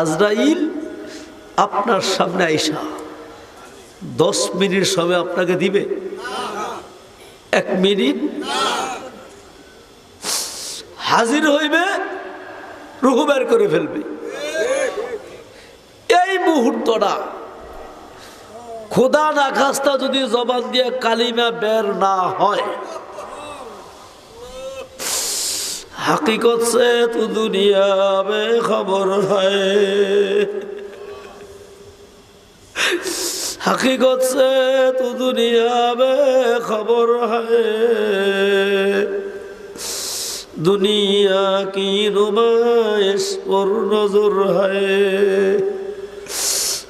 আজরাইল আপনার সামনে আইসা দশ মিনিট সময় আপনাকে দিবে। এক মিনিট। হাজির হইবে, রুহু বের করে ফেলবে। এই মুহূর্তটা খোদা না খাস্তা যদি জবান দিয়ে কালিমা বের না হয় हकीकत से तू दुनिया में खबर है हकीकत से तू दुनिया में खबर है दुनिया की नुमाइश पर नजर है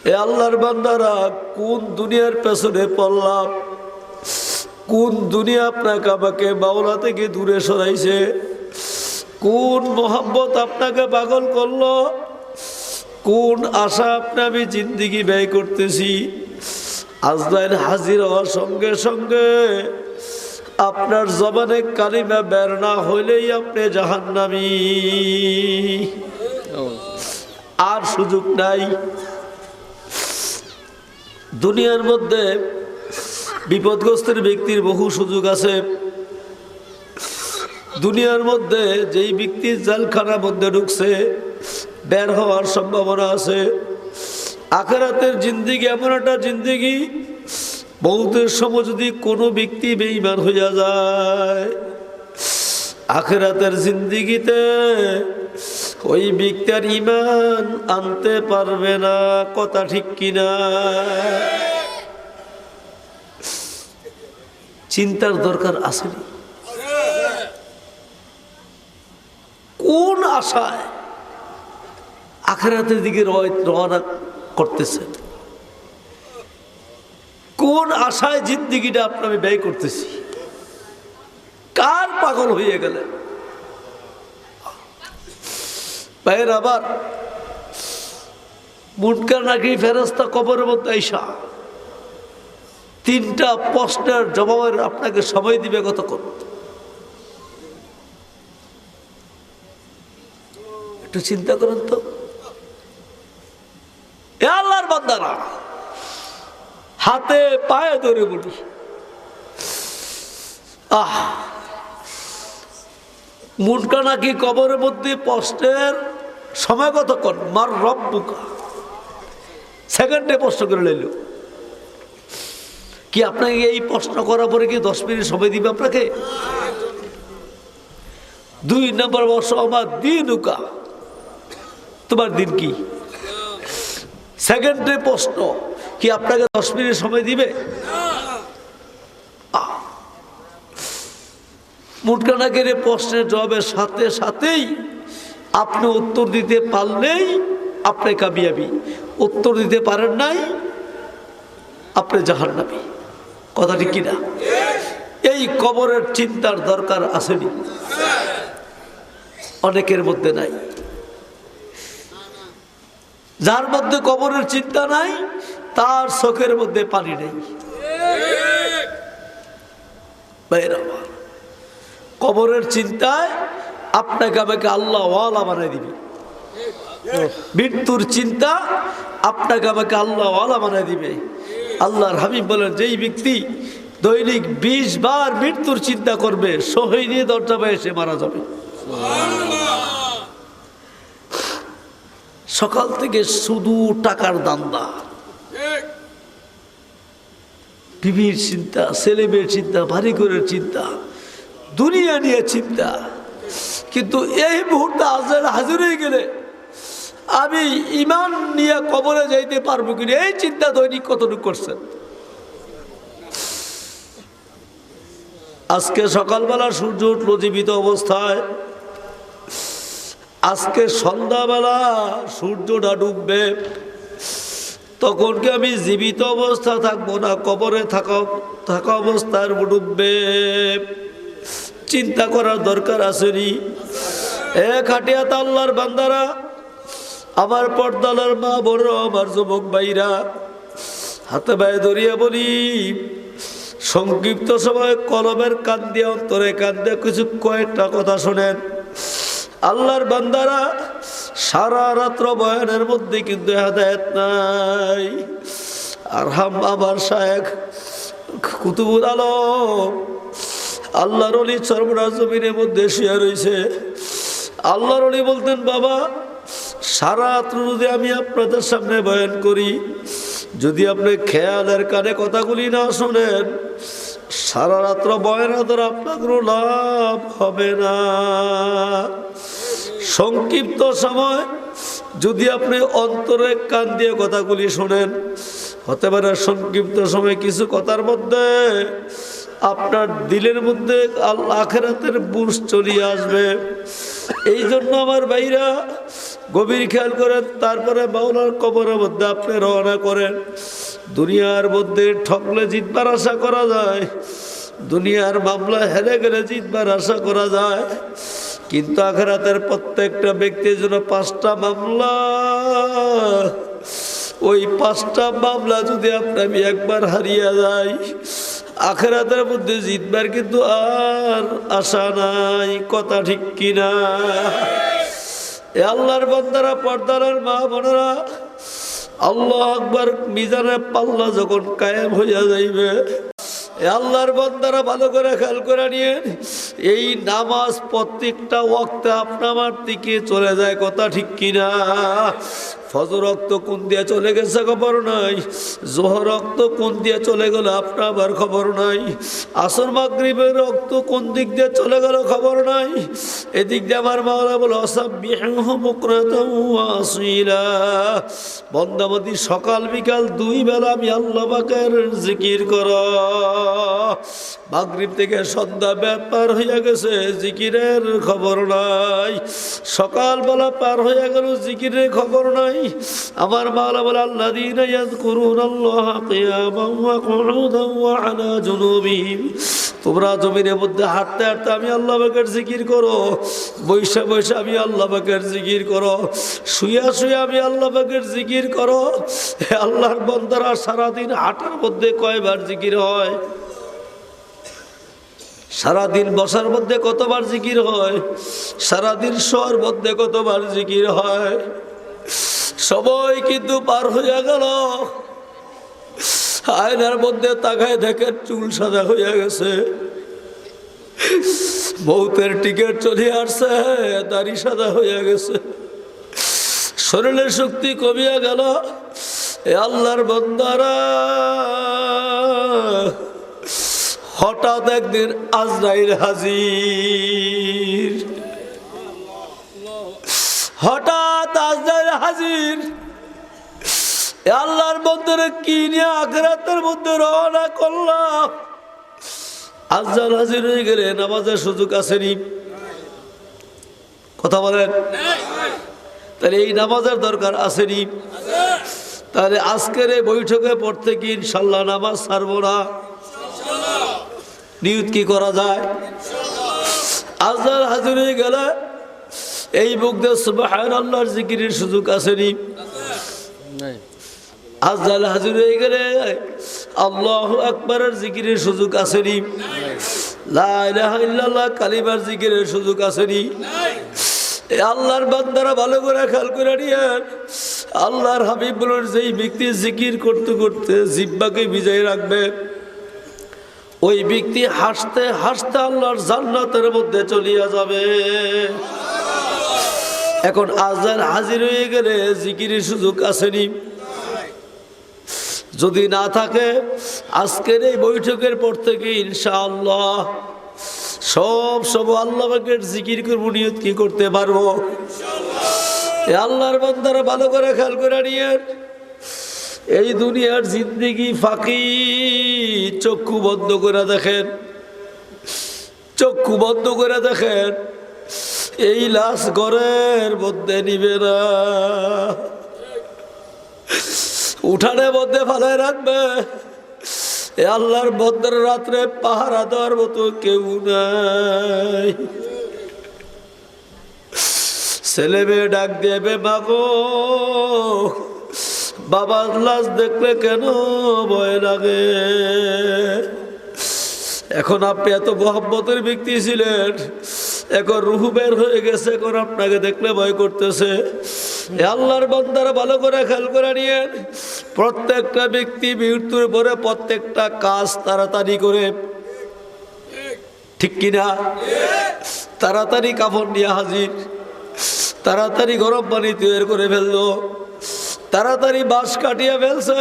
এ আল্লাহর বান্দারা কোন দুনিয়ার পেছনে পড়লাম কোন দুনিয়া আপনাকে আমাকে বাউলা থেকে দূরে সরাইছে কোন মোহাম্মত আপনাকে পাগল করল? কোন আশা আপনি আমি জিন্দিগি ব্যয় করতেছি? আজরাইল হাজির হওয়ার সঙ্গে সঙ্গে আপনার জবানে কালিমা বের না হইলেই আপনি জাহান্নামি। আর সুযোগ নাই। দুনিয়ার মধ্যে বিপদগ্রস্তের ব্যক্তির বহু সুযোগ আছে। দুনিয়ার মধ্যে যেই ব্যক্তির জালখানার মধ্যে ঢুকছে, বের হওয়ার সম্ভাবনা আছে। আখেরাতের জিন্দিগি এমন একটা জিন্দিগি বহুতের সময় যদি কোনো ব্যক্তি বেইমান হইয়া যায়, আখেরাতের জিন্দিগিতে ওই ব্যক্তির ইমান আনতে পারবে না, কথা ঠিক কিনা? চিন্তার দরকার আসেনি কোন আশায় আখেরাতের দিকে রওনা করতেছেন? কোন আশায় জিন্দিগিটা আপনার আমি ব্যয় করতেছি? কার পাগল হয়ে গেলেন? ভাইয়ের আবার মুটকার নাকি ফেরস্তা কবরের মধ্যে আইসা তিনটা প্রশ্নের জবাবের আপনাকে সময় দিবে কতক্ষণ একটু চিন্তা করেন তো। এ আল্লাহর বান্দারা, হাতে পায়ে ধরে বলি। আহ, মুনকা নাকি কবরের মধ্যে প্রশ্নের সময় কতক্ষণ? মার রব বুকা সেকেন্ডে প্রশ্ন করে নিল কি আপনাকে এই প্রশ্ন করার পরে কি দশ মিনিট সময় দিবে আপনাকে? দুই নম্বর বর্ষ আমার দিন উকা তোমার দিন কি? সেকেন্ডে প্রশ্ন, কি আপনাকে দশ মিনিট সময় দিবে? মুটকানা কেড়ে প্রশ্নের জবাবের সাথে সাথেই আপনি উত্তর দিতে পারলেই আপনি কামিয়াবি। উত্তর দিতে পারেন নাই, আপনি জাহান্নাবি কথা ঠিক কিনা এই কবরের চিন্তার দরকার আসেনি। অনেকের মধ্যে নাই। যার মধ্যে কবরের চিন্তা নাই, তার চোখের মধ্যে পানি নেই। কবরের চিন্তায় আপনাকে আমাকে আল্লাহ বানিয়ে দিবে। মৃত্যুর চিন্তা আপনাকে আমাকে আল্লাহ বানিয়ে দিবে। আল্লাহর হাবিব বলেন, যেই ব্যক্তি দৈনিক বিশ বার মৃত্যুর চিন্তা করবে সহৈনী দরজা পায়ে সে মারা যাবে। সকাল থেকে শুধু টাকার দান্দা। বিবির চিন্তা ছেলে মেয়ের চিন্তা, ভারী করে চিন্তা, দুনিয়া নিয়ে চিন্তা। কিন্তু এই মুহূর্তে আজরাইল হাজির হয়ে গেলে আমি ইমান নিয়ে কবরে যাইতে পারব কিনা, এই চিন্তা দৈনিক কতটুকু করছেন? আজকে সকালবেলা সূর্য উঠল জীবিত অবস্থায়। আজকে সন্ধ্যাবেলা সূর্যটা ডুববে, তখন কি আমি জীবিত অবস্থা থাকব না কবরে থাকা থাকা অবস্থার ডুববে? চিন্তা করার দরকার আসেনি। এ খাটিয়া আল্লাহর বান্দারা, আমার পর্দালার মা বড় আমার যুবক ভাইরা, হাতে পায়ে ধরিয়া বলি, সংক্ষিপ্ত সময় কলমের কান দিয়ে অন্তরে কান দিয়ে কিছু কয়েকটা কথা শোনেন। আল্লাহর বান্দারা সারা রাত্র বয়ানের মধ্যে কিন্তু হেদায়ত নাই। আর হাম আমার শায়েখ কুতুবুল আলম আল্লাহর অলি সর্বরা জমিনের মধ্যে শুয়ে রয়েছে আল্লাহর অলি বলতেন, বাবা, সারা রাত্র যদি আমি আপনাদের সামনে বয়ান করি, যদি আপনি খেয়ালের কানে কথাগুলি না শোনেন, সারা রাত্র বয়ান দ্বারা আপনার লাভ হবে না। সংক্ষিপ্ত সময় যদি আপনি অন্তরে কান দিয়ে কথাগুলি শোনেন, হতে পারে সংক্ষিপ্ত সময় কিছু কথার মধ্যে আপনার দিলের মধ্যে আখেরাতের বুঝ চলিয়ে আসবে। এই জন্য আমার ভাইরা গভীর খেয়াল করেন, তারপরে বাউলার কবরের মধ্যে আপনি রওনা করেন। দুনিয়ার মধ্যে ঠকলে জিতবার আশা করা যায়, দুনিয়ার মামলা হেরে গেলে জিতবার আশা করা যায়। কিন্তু আখেরাতের প্রত্যেকটা ব্যক্তির জন্য পাঁচটা মামলা। ওই পাঁচটা মামলা যদি আপনি আমি একবার হারিয়ে যাই, আখেরাতের মধ্যে জিতবার কিন্তু আর আশা নাই, কথা ঠিক কিনা? আল্লাহর বন্দারা পর্দার মা বোনেরা, আল্লাহ আকবার মিজানের পাল্লা যখন কায়েম হইয়া যাইবে আল্লাহর বন্দারা ভালো করে খেয়াল করে নিয়ে এই নামাজ প্রত্যেকটা ওক্তে আপনার দিকে চলে যায় কথা ঠিক কিনা? ফজর রক্ত কোন দিয়ে চলে গেছে খবর নাই? জোহর রক্ত কোন দিয়ে চলে গেল আপনার আবার খবর নাই? আসর মাগরিবের রক্ত কোন দিক দিয়ে চলে গেল খবর নাই? এদিক দিয়ে আমার মাওলা বলে অসাবিলা বন্দামতি সকাল বিকাল দুই বেলা আমি আল্লাহ পাকের জিকির কর। মাগরিব থেকে সন্ধ্যা ব্যাপার হইয়া গেছে, জিকিরের খবর নাই। সকালবেলা পার হইয়া গেল, জিকিরের খবর নাই। আমার মালা বলে আল্লাহ দিন করুন আল্লাহ আলা জুনুবিহিম। তোমরা জমিনের মধ্যে হাঁটতে হাঁটতে আমি আল্লাহ বাকের জিকির করো। বৈশা বৈশা আমি আল্লাহ বাকের জিকির করো। শুয়া শুয়ে আমি আল্লাহ বাকের জিকির করো। আল্লাহর বন্দারা, সারাদিন হাঁটার মধ্যে কয়বার জিকির হয়? সারাদিন বসার মধ্যে কতবার জিকির হয়? সারাদিন শোয়ার মধ্যে কতবার জিকির হয়? সবাই কিন্তু পার হইয়া গেল। আয়নার মধ্যে তাকায় দেখেন চুল সাদা হইয়া গেছে। বউতের টিকিট চলে আসছে, দাড়ি সাদা হইয়া গেছে। শরীরের শক্তি কমিয়া গেল। এ আল্লাহর বন্দারা, হঠাৎ একদিন আজরাইল হাজির। হঠাৎ হাজির। আল্লাহর বন্ধুরে কি নিয়ে আখরাতের মধ্যে রওনা করলাম? আজরাইল হাজির হয়ে গেলে নামাজের সুযোগ আসেনি। কথা বলেন? তাহলে এই নামাজের দরকার আসেনি। তাহলে আজকের এই বৈঠকে পড়তে কি ইনশাল্লাহ নামাজ ছাড়বো না। নিয়ত কি করা যায়? আজহার হাজির হয়ে গেলে এই বুক দিয়ে সুবাহান আল্লাহর জিকিরের সুযোগ আসেনি। আজহার হাজির হয়ে গেলে আল্লাহ আকবরের জিকিরের সুযোগ আসেনি। লা ইলাহা ইল্লাল্লাহ কালিমার জিকিরের সুযোগ আসেনি। আল্লাহর বান্দারা ভালো করে খেয়াল করে নিয়েন আল্লাহর হাবিব বলেন যেই ব্যক্তি জিকির করতে করতে জিব্বাকে বিজয় রাখবে ওই ব্যক্তি হাসতে হাসতে আল্লাহর জান্নাতের মধ্যে চলিয়া যাবে। এখন আজান হাজির হয়ে গেলে জিকিরের সুযোগ আসেনি। যদি না থাকে, আজকের এই বৈঠকের পর থেকে ইনশাআল্লাহ সব সব আল্লাহকে জিকির করব, নিয়ত কি করতে পারব? আল্লাহর বান্দারা ভালো করে খেয়াল করে নিয়ে। এই দুনিয়ার জিন্দগি ফাঁকি চক্ষু বন্ধ করে দেখেন। চক্ষু বন্ধ করে দেখেন। এই লাশ ঘরের মধ্যে নিবে না। উঠানের মধ্যে ফালায় রাখবে। এ আল্লাহর বদ্রের রাত্রে পাহারা দেওয়ার মতো কেউ নাই। ছেলে মেয়ে ডাক দেবে মাগো বাবার লাশ দেখলে কেন ভয় লাগে? এখন আপনি এত মহব্বতের ব্যক্তি ছিলেন। এখন রুহু বের হয়ে গেছে, এখন আপনাকে দেখলে ভয় করতেছে। আল্লাহর বান্দারা ভালো করে খেয়াল করে নিয়ে প্রত্যেকটা ব্যক্তি মৃত্যুর পরে প্রত্যেকটা কাজ তাড়াতাড়ি করে, ঠিক কিনা? তাড়াতাড়ি কাপড় নিয়ে হাজির, তাড়াতাড়ি গরম পানি তৈরি করে ফেলল, তাড়াতাড়ি বাঁশ কাটিয়ে ফেলছে,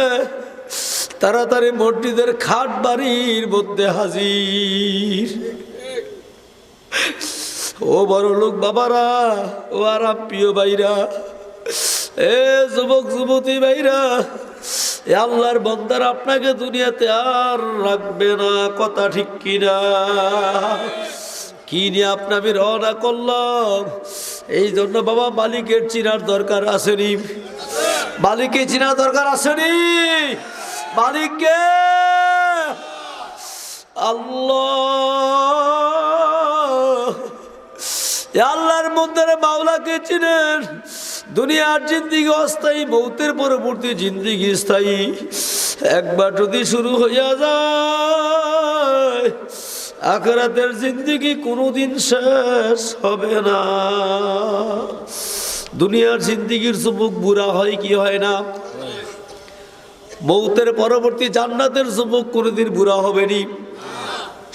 তাড়াতাড়ি মসজিদের খাট বাড়ির মধ্যে হাজির। ও বড় লোক বাবারা, ও আরাম প্রিয় ভাইরা, এ যুবক যুবতী ভাইরা আল্লাহর বন্দার আপনাকে দুনিয়াতে আর রাখবে না, কথা ঠিক কিনা? কি নিয়ে আপনি আমি রওনা করলাম? এই জন্য বাবা মালিকের চিনার দরকার আসেনি। মালিকের চিনার দরকার আসেনি। মালিককে আল্লাহ আল্লাহর মধ্যে মাওলাকে চিনেন। দুনিয়ার জিন্দিগি অস্থায়ী, মৌতের পরবর্তী জিন্দিগি স্থায়ী। একবার যদি শুরু হইয়া যায়, আখরাতের জিন্দিগি কোনোদিন শেষ হবে না। দুনিয়ার জিন্দিগির যুবক বুড়া হয় কি হয় না? মৌতের পরবর্তী জান্নাতের যুবক কোনোদিন বুড়া হবে নি?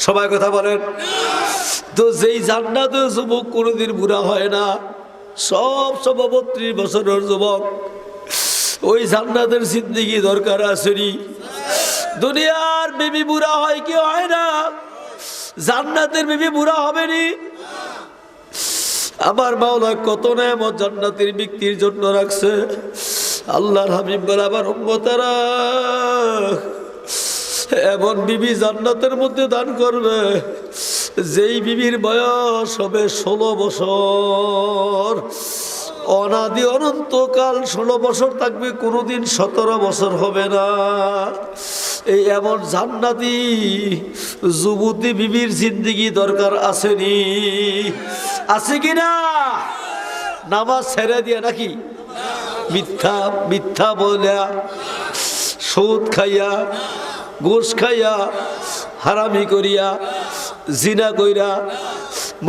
সবাই কথা বলেন। তো যেই জান্নাতের যুবক কোনোদিন বুড়া হয় না। সব সব বত্রিশ বছরের যুবক। ওই জান্নাতের জিন্দিগি দরকার আসেনি দুনিয়ার বেবি বুড়া হয় কি হয় না? জান্নাতের বেবি বুড়া হবে নি? আমার মাওলা কত নেমত জান্নাতের ব্যক্তির জন্য রাখছে। আল্লাহর হাবিব বলে আবার উম্মতারা, এমন বিবি জান্নাতের মধ্যে দান করবে। যেই বিবির বয়স হবে ষোলো বছর, অনাদি অনন্তকাল ষোলো বছর থাকবে, কোনোদিন সতেরো বছর হবে না। এই এমন জান্নাতি যুবতী বিবির জিন্দিগি দরকার আসেনি। আছে কি না? নামাজ ছেড়ে দিয়ে নাকি? মিথ্যা মিথ্যা বলিয়া সুদ খাইয়া গোস খাইয়া, হারামি করিয়া জিনা কইরা,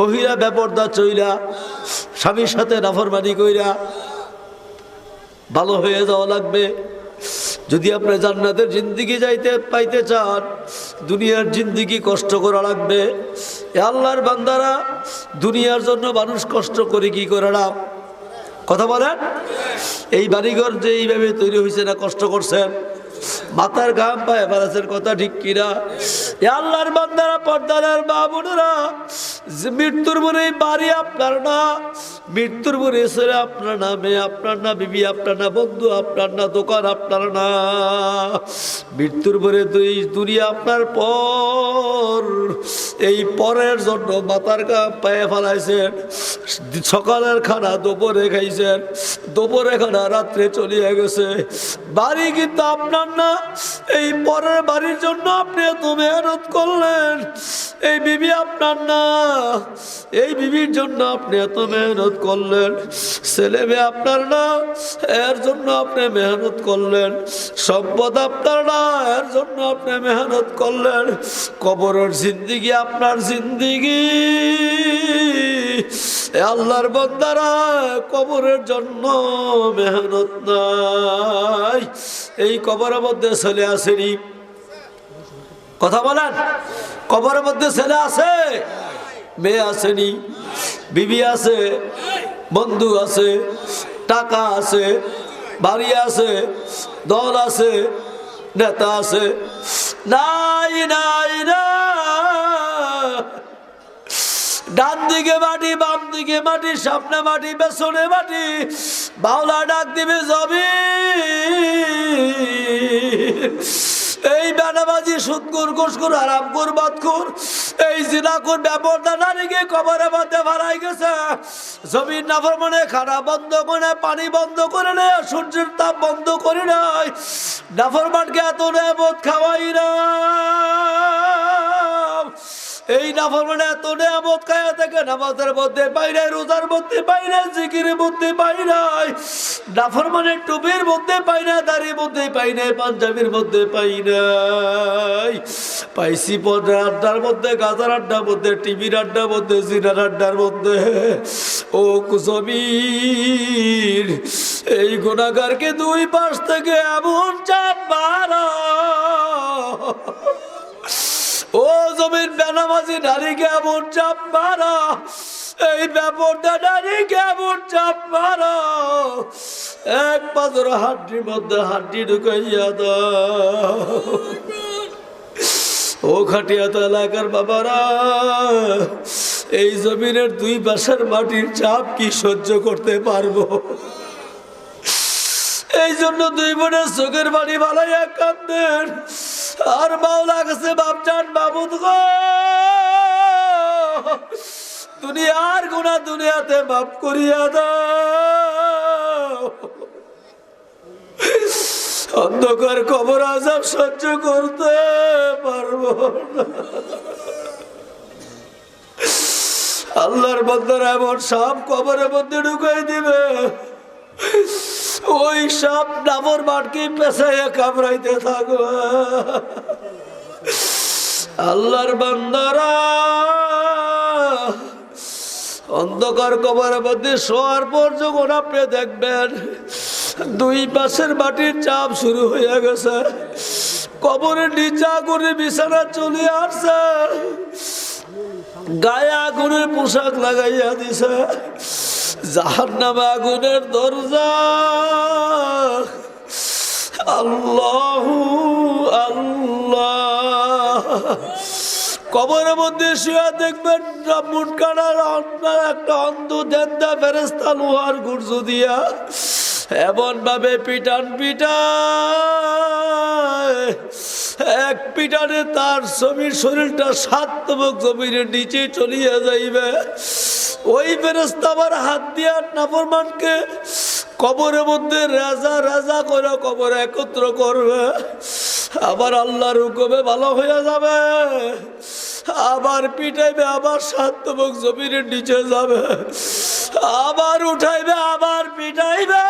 মহিলা ব্যাপারদা চইলা, স্বামীর সাথে নাফরমানি কইরা, ভালো হয়ে যাওয়া লাগবে। যদি আপনি জান্নাতের জিন্দিগি যাইতে পাইতে চান, দুনিয়ার জিন্দিগি কষ্ট করা লাগবে। আল্লাহর বান্দারা দুনিয়ার জন্য মানুষ কষ্ট করে কি করে না? কথা বলেন? এই বাড়িঘর যে এইভাবে তৈরি হয়েছে না কষ্ট করছেন? মাথার ঘাম পায়ে ফেলাছেন কথা ঠিক কিনা? আল্লাহর বান্দারা পর্দার বাবুনেরা যে মৃত্যুর মনে বাড়ি আপনার না, মৃত্যুর মনে ছেলে আপনার না, মেয়ে আপনার না, বিবি আপনার না, বন্ধু আপনার না, দোকান আপনার না। মৃত্যুর পরে দুই দুনিয়া আপনার পর। এই পরের জন্য মাথার ঘাম পায়ে ফেলাইছেন, সকালের খানা দুপুরে খাইছেন, দুপুরে খানা রাত্রে চলিয়ে গেছে। বাড়ি কিন্তু আপনার না। এই পরের বাড়ির জন্য আপনি এত মেহনত করলেন। এই বিবি আপনার না। এই বিবির জন্য আপনি এত মেহনত করলেন। ছেলে মেয়ে আপনার না, এর জন্য আপনি মেহনত করলেন। সম্পদ আপনার না, এর জন্য আপনি মেহনত করলেন। কবরের জিন্দিগি আপনার জিন্দিগি। আল্লাহর বন্দারা, কবরের জন্য মেহনত নাই। এই কবরের মধ্যে ছেলে আসেনি। কথা বলেন। কবরের মধ্যে ছেলে আছে, মেয়ে আসেনি, বিবি আছে, বন্ধু আছে, টাকা আছে, বাড়ি আছে, দল আছে, নেতা আছে। নাই নাই না ডান দিকে মাটি, বাম দিকে মাটি, সামনে মাটি, পেছনে মাটি, বাউলা ডাক দিবে জমি এই বেনাবাজি সুদকুর হারাম কর বাদকুর এই জিনাকুর ব্যাপারটা নারীকে কবরে মধ্যে ভাড়াই গেছে। জমির নাফর মানে খানা বন্ধ করে পানি বন্ধ করে নেয় সূর্যের তাপ বন্ধ করে নাই নাফর মানকে এত নেমত খাওয়াই না নাফরমানে এত নিয়ামত খায়া থেকে, নামাজের মধ্যে নাই রোজার মধ্যে নাই জিকিরের মধ্যে নাই নাফরমানে টুপির মধ্যে পাই না, দাড়ির মধ্যে পাই নাই পাঞ্জাবির মধ্যে পাই নাই পাইছি পদের আড্ডার মধ্যে, গাজার আড্ডার মধ্যে, টিভির আড্ডার মধ্যে, জিনার আড্ডার মধ্যে। ও কুসমির, এই গুণাগারকে দুই পাশ থেকে এমন চাপ মারা। ও জমির বেনামাজি নারীকে এমন চাপ মারা এই ব্যাপারটা নারীকে এমন চাপ মারা এক পাথর হাড্ডির মধ্যে হাড্ডি ঢুকাইয়া দাও। ও খাটিয়াত এলাকার বাবারা, এই জমিনের দুই পাশের মাটির চাপ কি সহ্য করতে পারব? এই জন্য দুই বোনের চোখের বাড়ি ভালাইয়া কান্দেন আর মাওলা গেছে বাপচান বাবুদ গো। দুনিয়ার গুণা দুনিয়াতে মাফ করিয়া দাও। অন্ধকার কবর আজাব সহ্য করতে পারব আল্লাহর বন্দার এমন সাপ কবরের মধ্যে ঢুকাই দিবে। ওই সাপ ডাবর মাটকে পেছাইয়া কামড়াইতে থাকো। আল্লাহর বান্দারা, অন্ধকার কবরের মধ্যে শোয়ার পর যখন আপনি দেখবেন, দুই পাশের মাটির চাপ শুরু হয়ে গেছে। কবরের নিচা করে বিছানা চলে আসছে। গায়ে আগুনের পোশাক লাগাইয়া দিছে। জাহার নামে আগুনের দরজা। আল্লাহ আল্লাহ। কবরের মধ্যে শুয়ে দেখবেন কাটার আপনার একটা অন্ধ দেন্দা ফেরেস্তা লোহার গুর্জ দিয়া এমন ভাবে পিটান পিটায়। এক পিটানে তার জমির শরীরটা সাত জমির নিচে চলিয়া যাইবে। ওই ফেরেস্তা আবার হাত দিয়া নাফরমানকে কবরের মধ্যে রাজা রাজা করে কবর একত্র করবে। আবার আল্লাহর হুকুমে ভালো হয়ে যাবে। আবার পিটাইবে, আবার সাত তবক জমিনের নিচে যাবে। আবার উঠাইবে, আবার পিটাইবে।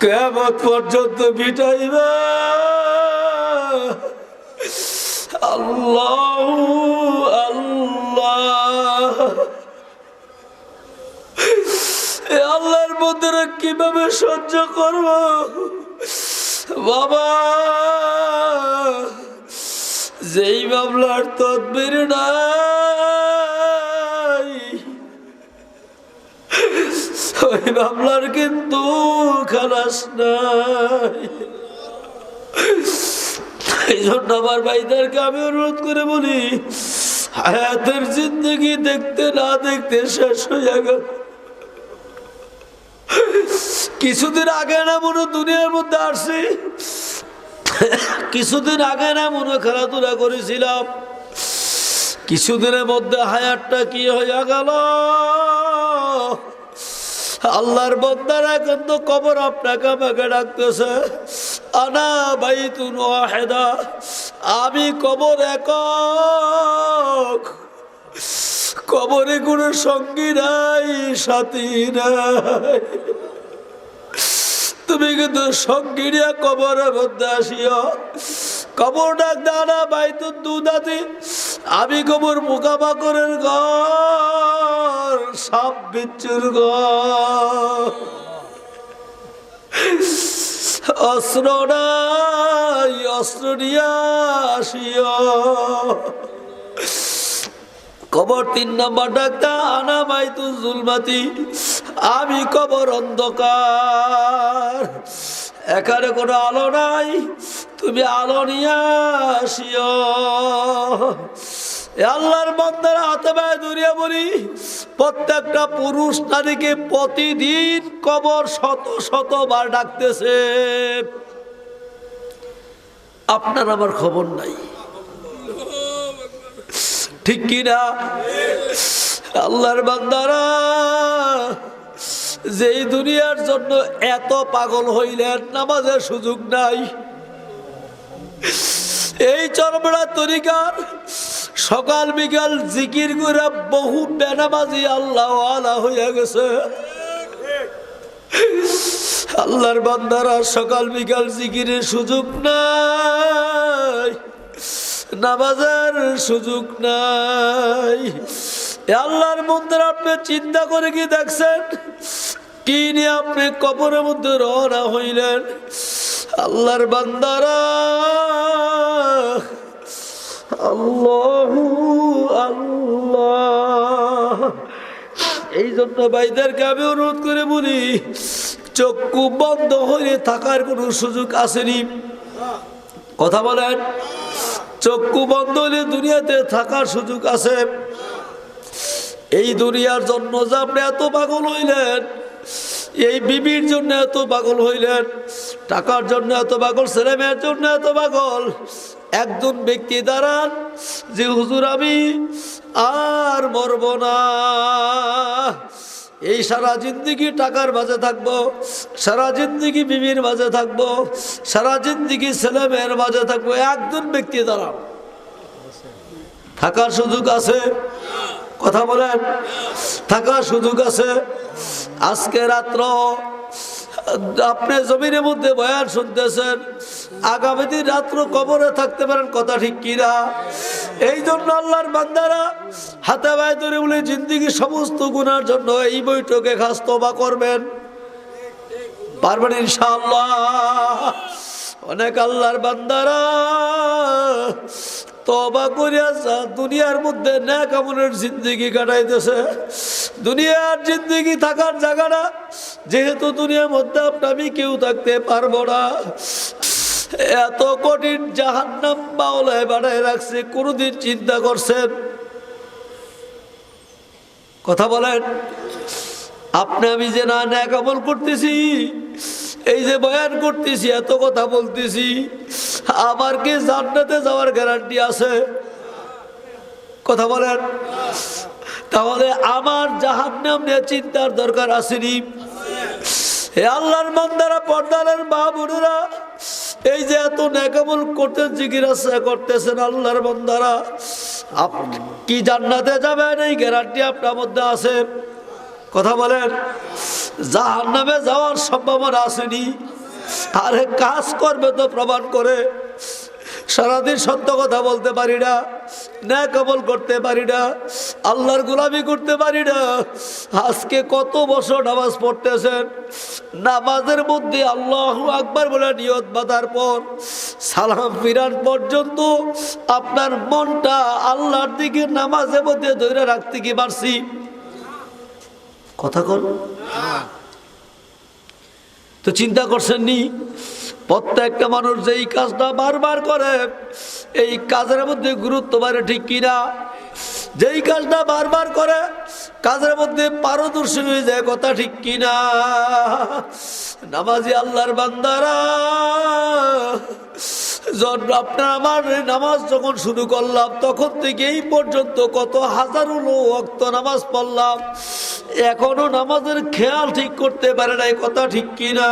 কেমন পর্যন্ত পিটাইবে। আল্লাহ আল্লাহ। আল্লাহর মধ্যে কীভাবে সহ্য করব? বাবা, যেই মামলার তদবির নাই, ওই মামলার কিন্তু খালাস নাই। এই জন্য আমার ভাইদেরকে আমি অনুরোধ করে বলি, হায়াতের জিন্দগি দেখতে না দেখতে শেষ হয়ে গেল। কিছুদিন আগে না মনে দুনিয়ার মধ্যে আসছি, কিছুদিন আগে না মনে খেলাধুলা করেছিলাম, কিছুদিনের মধ্যে হায়ারটা কি হয়ে গেল? আল্লাহর বন্দারা কিন্তু কবর আপনাকে আমাকে ডাকতেছে। আনা ভাই তুন ওয়াহেদা। আমি কবর একক। কবরে কোনো সঙ্গী নাই, সাথী নাই। তুমি কিন্তু সঙ্গী নিয়ে কবরের মধ্যে আসিও কবর ডাক দানা ভাই তো দুদাতি। আমি কবর পোকামাকড়ের ঘর, সাপ বিচ্ছুর ঘর। অস্ত্র নাই, অস্ত্র নিয়ে আসিও। কবর তিন নম্বর ডাক্তার, আনা মাইতু জুলমাতি। আমি কবর অন্ধকার। এখানে কোনো আলো নাই, তুমি আলো নিয়ে আসিও। আল্লাহর বন্দার হাতে পায়ে দূরিয়ে বলি প্রত্যেকটা পুরুষ নারীকে প্রতিদিন কবর শত শতবার ডাকতেছে। আপনার আমার খবর নাই। ঠিক কিনা আল্লাহর বান্দারা, যেই দুনিয়ার জন্য এত পাগল হইলেন, নামাজের সুযোগ নাই। এই চরমড়া তরিকার সকাল বিকাল জিকির করে বহু বেনামাজি আল্লাহ আলা হইয়া গেছে। আল্লাহর বান্দারা সকাল বিকাল জিকিরের সুযোগ নাই, নামাজের সুযোগ নাই। আল্লাহর মন্দির আপনি চিন্তা করে কি দেখছেন? কি নিয়ে আপনি কবরের মধ্যে রওনা হইলেন? আল্লাহর বান্দারা আল্লাহ আল্লাহ। এই জন্য ভাইদেরকে আমি অনুরোধ করে বলি, চক্ষু বন্ধ হয়ে থাকার কোনো সুযোগ আসেনি। কথা বলেন, চক্ষু বন্ধ হলে দুনিয়াতে থাকার সুযোগ আছে। এই দুনিয়ার জন্য যে আপনি এত পাগল হইলেন, এই বিবির জন্য এত পাগল হইলেন, টাকার জন্য এত পাগল, ছেলে মেয়ের জন্য এত পাগল একজন ব্যক্তি দাঁড়ান যে, হুজুর, আমি আর মরব না। এই সারা জিন্দিগি টাকার মাঝে থাকব, সারা জিন্দিগি বিবির মাঝে থাকব, সারা জিন্দিগি ছেলে মেয়ের মাঝে থাকব। একজন ব্যক্তি দাঁড়ান থাকার সুযোগ আছে? কথা বলেন। থাকার সুযোগ আছে? আজকে রাত্র আপনি জমিনের মধ্যে বয়ান শুনতেছেন, আগামী দিন রাত্র কবরে থাকতে পারেন, কথা ঠিক কিনা? এই জন্য আল্লাহর বান্দারা হাতে বায় ধরে বলে জিন্দিগি সমস্ত গুণার জন্য এই বৈঠকে খাস তবা করবেন। পারবেন ইনশাআল্লাহ? অনেক আল্লাহর বান্দারা তবা করিয়া দুনিয়ার মধ্যে ন্যাক আমলের জিন্দিগি কাটাইতেছে। দুনিয়ার জিন্দিগি থাকার জায়গাটা, যেহেতু দুনিয়ার মধ্যে আমি কেউ থাকতে পারব না। এত কঠিন জাহান্নাম বাউলায় বানায় রাখছে, কোনোদিন চিন্তা করছেন? কথা বলেন, আপনি আমি যে না ন্যাক আমল করতেছি, এই যে বয়ান করতেছি, এত কথা বলতেছি, আমার কি জান্নাতে যাওয়ার গ্যারান্টি আছে? কথা বলেন তাহলে আমার জাহান্নাম নিয়ে চিন্তার দরকার আসেনি। হে আল্লাহর মান্দারা পর্দারের মা বোনেরা, এই যে এত নেকামল করতে জিজ্ঞাসা করতেছেন আল্লাহর বান্দারা, আপ- কি জান্নাতে যাবেন এই গ্যারান্টি আপনার মধ্যে আছে। কথা বলেন জাহার নামে যাওয়ার সম্ভাবনা আসেনি। আরে কাজ করবে তো প্রমাণ করে। সারাদিন সত্য কথা বলতে পারি না। না কবল করতে পারি না, আল্লাহর গোলামি করতে পারি না। আজকে কত বছর নামাজ পড়তেছেন, নামাজের মধ্যে আল্লাহ আকবার বলে নিয়ত বাঁধার পর, সালাম ফিরান পর্যন্ত আপনার মনটা আল্লাহর দিকে নামাজের মধ্যে ধরে রাখতে কি পারছি? কথা কর তো চিন্তা করছেন নি প্রত্যেকটা মানুষ যে এই কাজটা বারবার করে, এই কাজের মধ্যে গুরুত্ব বাড়ে ঠিক কিনা? যেই কাজটা বারবার করে, কাজের মধ্যে পারদর্শী হয়ে যায় কথা ঠিক কিনা? নামাজি আল্লাহর বান্দারা আপনার আমার নামাজ যখন শুরু করলাম, তখন থেকে এই পর্যন্ত কত হাজারো অক্ত নামাজ পড়লাম, এখনও নামাজের খেয়াল ঠিক করতে পারে না এই কথা ঠিক কিনা?